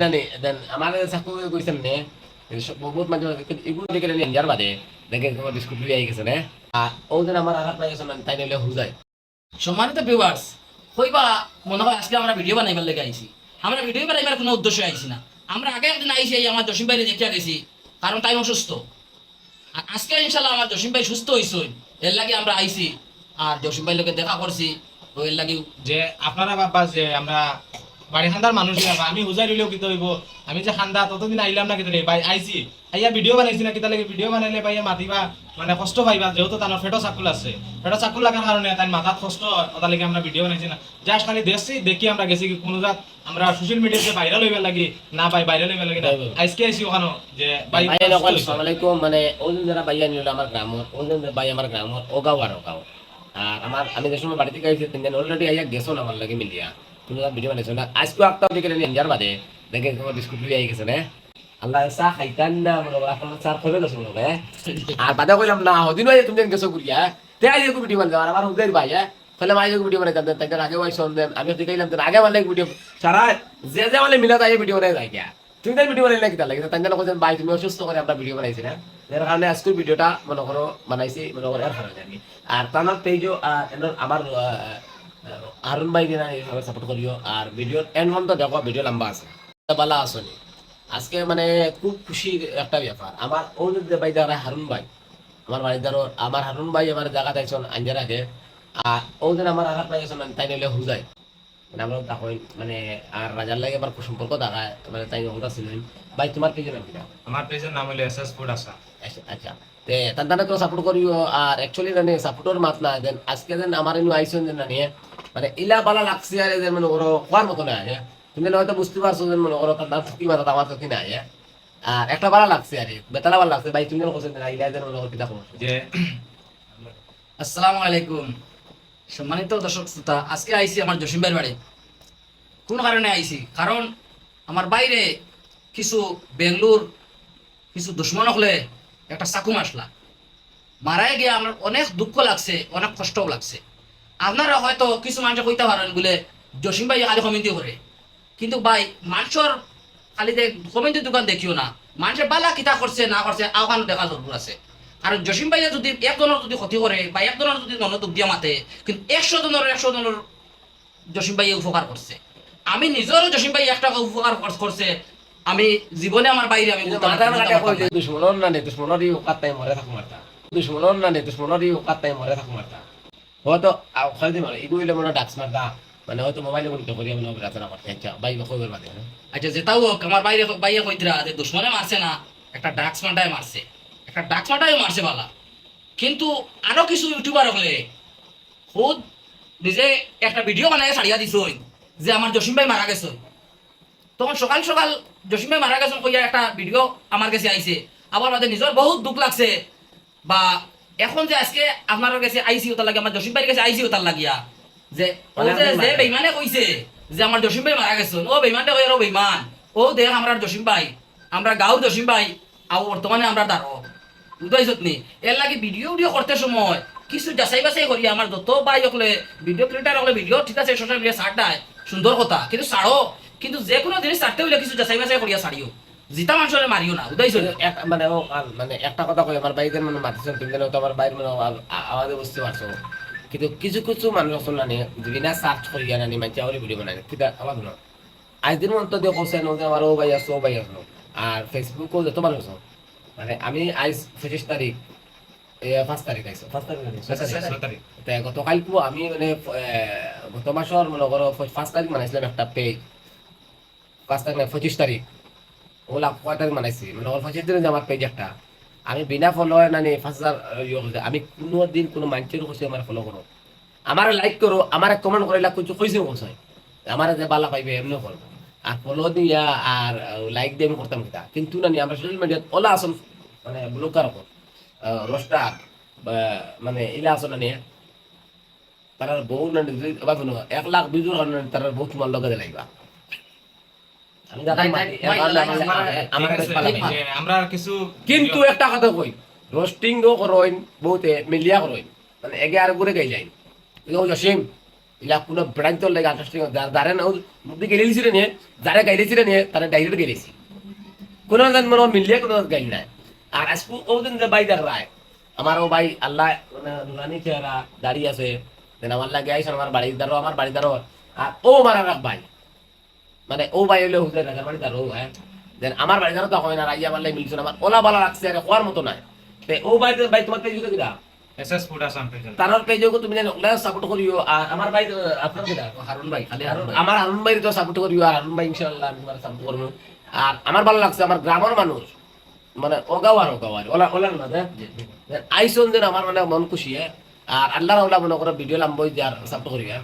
দেন আমার চাকু কৈছেন নে বহুত বাদে দেখে লিয়ে গেছে নে? ও আমার গেছে তাই নিলে হুজায় সম্মানিত ভিউয়ার্স মনে হয় আজকে আমরা ভিডিও বানাইবার লেগে আইছি আমরা ভিডিও বানাইবার কোনো উদ্দেশ্য আইছি না। আমরা আগে একদিন আইছি আমার দেখিয়া গেছি কারণ তাই অসুস্থ আর আজকে ইনশাল্লাহ আমার ভাই সুস্থ হইছে এর লাগে আমরা আইছি আর জসিম ভাই লোকে দেখা করছি লাগে যে, আপনারা ভাববা যে আমরা বাড়ি খান্দার মানুষ আমি হুজাই দিলেও কিতা হইব? আমি যে খান্দা ততদিন আইলাম না কিতা ভাই আইছি আইয়া ভিডিও বানাইছি না কিতা লাগে ভিডিও বানাইলে ভাইয়া মাতিবা মানে কষ্ট পাইবা। যেহেতু তার ফেটো চাকুল আছে। ফেটো চাকুল লাগার কারণে তাই মাথাত কষ্ট ওটা লাগে আমরা ভিডিও বানাইছি না। জাস্ট খালি দেখছি দেখি আমরা গেছি কি কোনো জাত আমরা সোশ্যাল মিডিয়াতে ভাইরাল হইবার লাগি না ভাই ভাইরাল হইবার লাগি না। আজকে আইছি ওখানে যে ভাই আসসালামু আলাইকুম মানে ওজন যারা ভাইয়া নিল আমার গ্রামত ওজন ভাই আমার গ্রামত ও গাঁও আর ও গাঁও আর আমার আমি যে সময় বাড়িতে গাইছি তিনজন অলরেডি আইয়া গেছো আমার লাগে মিলিয়া। কোনো ভিডিও বানাইছো না আজকে একটা দেখে নিয়ে বাদে দেখে তোমার বিস্কুট লিয়ে গেছে না? আল্লাহ, চাহ খাইতান না মনে আপনার চার খাবে গেছো মনে আর বাদে কইলাম না, হদিন ভাই তুমি গেছো ঘুরিয়া তে আইয়া ভিডিও বানাই আর আমার হুদের ভাই হ্যাঁ ফলে মাই ভিডিও বানাই দেন তাই আগে ভাই শোন আমি দেখাইলাম দেন আগে মানে ভিডিও সারা যে যে মানে মিলা তাই ভিডিও বানাই যায় তুমি তাই ভিডিও বানাইলে কিতা লাগে তাই জন্য কোথাও ভাই তুমি অসুস্থ করে আমরা ভিডিও বানাইছি না এর কারণে আজকের ভিডিওটা মনে করো বানাইছি মনে করো এর কারণে আমি। আর তার আমার হারুন ভাই দিনা এইভাবে সাপোর্ট করিও। আর ভিডিওর এন্ড পর্যন্ত দেখো ভিডিও লম্বা আছে। বালা আসনি আজকে মানে খুব খুশি একটা ব্যাপার। আমার ও যে ভাই যারা হারুন ভাই আমার বাড়ির দ্বারো আমার হারুন ভাই আমার জায়গা তাইছন আঞ্জার আগে আর ও যেন আমার আর আপনার গেছেন তাই নিলে হুজায় মানে আমরা তখন মানে আর রাজার লাগে আমার সম্পর্ক দেখায় মানে তাই ওটা ছিলেন ভাই তোমার পেজের নাম কিনা? আমার পেজের নাম হলো এসএস ফুড আসা আচ্ছা, তে তার দ্বারা তো সাপোর্ট করিও আর অ্যাকচুয়ালি জানে সাপোর্টের মাত না দেন আজকে দেন আমার এনু আইসন দেন না নিয়ে মানে ইলা বালা লাগছে আর এদের মনে করো হওয়ার মতো না হ্যাঁ? তুমি যেন হয়তো বুঝতে পারছ যে মনে করো তার কি মাথা আমার তো কি না হ্যাঁ? আর একটা বালা লাগছে আর বেতালা বালা লাগছে। ভাই তুমি যেন কোসেন না ইলা দেন মনে করো কিতা সমস্যা যে আসসালামু আলাইকুম। সম্মানিত দর্শক শ্রোতা আজকে আইছি আমার জসিম ভাইয়ের বাড়ি। কোন কারণে আইছি? কারণ আমার বাইরে কিছু বেঙ্গলোর কিছু দুশ্মন হলে একটা চাকু মাসলা। মারাই গিয়ে আমার অনেক দুঃখ লাগছে অনেক কষ্টও লাগছে। আপনারা হয়তো কিছু মানুষ কইতে পারেন বলে জসিম ভাই খালি কমিটি করে। কিন্তু ভাই মানুষের খালি যে দোকান দেখিও না। মানুষের বালা কিতা করছে না করছে আহ্বান দেখা জরুর আছে। আর জসিম ভাইয়া যদি একজনের যদি ক্ষতি করে বা একজনের যদি মনোযোগ দিয়া মাতে কিন্তু একশো জনের একশো জনের জসিম ভাইয়া উপকার করছে। আমি নিজেরও জসিম ভাই একটা উপকার করছে। আমি জীবনে আমার বাইরে আমি দুশ্মনর না। নে দুশ্মনর ই মরে থাকো মারতা। দুশ্মনর না নে দুশ্মনর ই কাত মরে থাকো মারতা। হয়তো খালি মানে ইগু ইলে মনে ডাক্স মানে হয়তো মোবাইলে করি আমি রাতে না করতে আচ্ছা ভাই কই বের বাদে। আচ্ছা যেটাও হোক আমার বাইরে বাইরে কইতরা যে দুশ্মনে মারছে না, একটা ডাক্স মাটায় মারছে একটা ডাক্স মাটায় মারছে বালা। কিন্তু আরও কিছু ইউটিউবার হলে খুদ নিজে একটা ভিডিও বানায় ছাড়িয়া দিছ যে আমার জসিম ভাই মারা গেছে তখন সকাল সকাল জসিম ভাই মারা গেছে কইয়া একটা ভিডিও আমার কাছে আইছে আবার বাদে নিজের বহুত দুঃখ লাগছে, বা এখন যে আজকে আপনার কাছে আইসি ওটার লাগে আমার জসিম ভাইয়ের কাছে আইসি ওটার লাগিয়া। যে ও মানে যে যে বেইমানে কইছে যে আমার জসিম ভাই মারা গেছে ও বেইমানটা কই ও বেইমান। ও দেখ আমরা জসিম ভাই আমরা গাঁওর জসিম ভাই আর বর্তমানে আমরা দাঁড়ো বুঝাইছত নি? এর লাগে ভিডিও ভিডিও করতে সময় কিছু যাচাই বাছাই করি আমার যত ভাই হলে ভিডিও ক্রিয়েটার হলে ভিডিও ঠিক আছে সোশ্যাল মিডিয়া ছাড় সুন্দর কথা কিন্তু ছাড়ো। কিন্তু যে কোনো জিনিস ছাড়তে হইলে কিছু যাচাই বাছাই করিয়া ছাড়িও। জিতা মানুষের মারিও না বুঝাইছো মানে ও মানে একটা কথা কই আমার বাইদের মানে মাতিছেন তুমি তো আমার বাইর মানে আওয়াজে বুঝতে পারছ। কিন্তু কিছু কিছু মানুষ আছে না নিয়ে যদি না সার্চ করিয়া না নি মানে আওয়ারে ভিডিও বানায় কিটা আওয়াজ না আজদিন মন্ত দিয়ে কইছে না যে আমার ও ভাই আছে ও ভাই আছে। আর ফেসবুকও যত মানুষ আছে, মানে আমি আজ পঁচিশ তারিখ পাঁচ তারিখ আইসো পাঁচ তারিখ গতকালকো আমি মানে গত মাসের মনে করো পাঁচ তারিখ মানাইছিলাম একটা পেজ পাঁচ তারিখ না পঁচিশ তারিখ। মানে আমি বিনা ফলো নানি পাঁচ আমি কোনো দিন কোনো মানুষের কাছে আমার ফলো করো আমার লাইক করো আমার কমেন্ট করে লাগ কিছু কইছে কইছে আমার যে বালা পাইবে, এমনি করব আর ফলো দিয়া আর লাইক দিয়ে আমি করতাম কিতা। কিন্তু নানি আমরা সোশ্যাল মিডিয়াত ওলা আসল মানে ব্লকার ওপর রোস্টার মানে ইলা আসল নানি তার বউ নানি এক লাখ বিজুর তার বউ তোমার লগে লাগবা কিন্তু একটা কথা কই রোস্টিং ও করইন বহুতে মিলিয়া করইন মানে এগে আর করে গাই যাই ও জসিম ইলা কোনো ব্রাঞ্চ লাগে আন্টারেস্টিং যারা না মুক্তি গেলেছিল নিয়ে যারা গাইলেছিল নিয়ে তারা ডাইরেক্ট গেলেছি কোনো জন মনে মিলিয়ে কোনো গাইল নাই। আর আজকে ও দিন যে বাই দেখ রায় আমার ও ভাই আল্লাহ মানে নুরানি চেহারা দাঁড়িয়ে আছে। দেন আমার লাগে আইসন আমার বাড়ির দ্বারো আমার বাড়ির দ্বারো আর ও আমার আর এক ভাই মানে ও ভাই হইলে হুজুর রাজার বাড়ি দ্বারো হ্যাঁ? দেন আমার বাড়ি দ্বারো তো হয় না রাই আমার লাগে মিলছে না আমার ওলা বালা রাখছে আর হওয়ার মতো নাই। তে ও ভাই ভাই তোমার পেজ কিরা এসএস ফুড আসাম পেজেল তার পেজও তুমি জানো ওলা সাপোর্ট করিও। আর আমার ভাই আপনার কিরা হারুন ভাই খালি হারুন আমার হারুন ভাই তো সাপোর্ট করিও আর হারুন ভাই ইনশাআল্লাহ আমি তোমার সাপোর্ট করব। আর আমার ভালো লাগছে আমার গ্রামের মানুষ মানে ওগাও আর ওগাও আর ওলা ওলা না আইসন যেন আমার মানে মন খুশি হ্যাঁ? আর আল্লাহর ওলা মনে করো ভিডিও লাম্বই দিয়ে আর সাপোর্ট করি হ্যাঁ?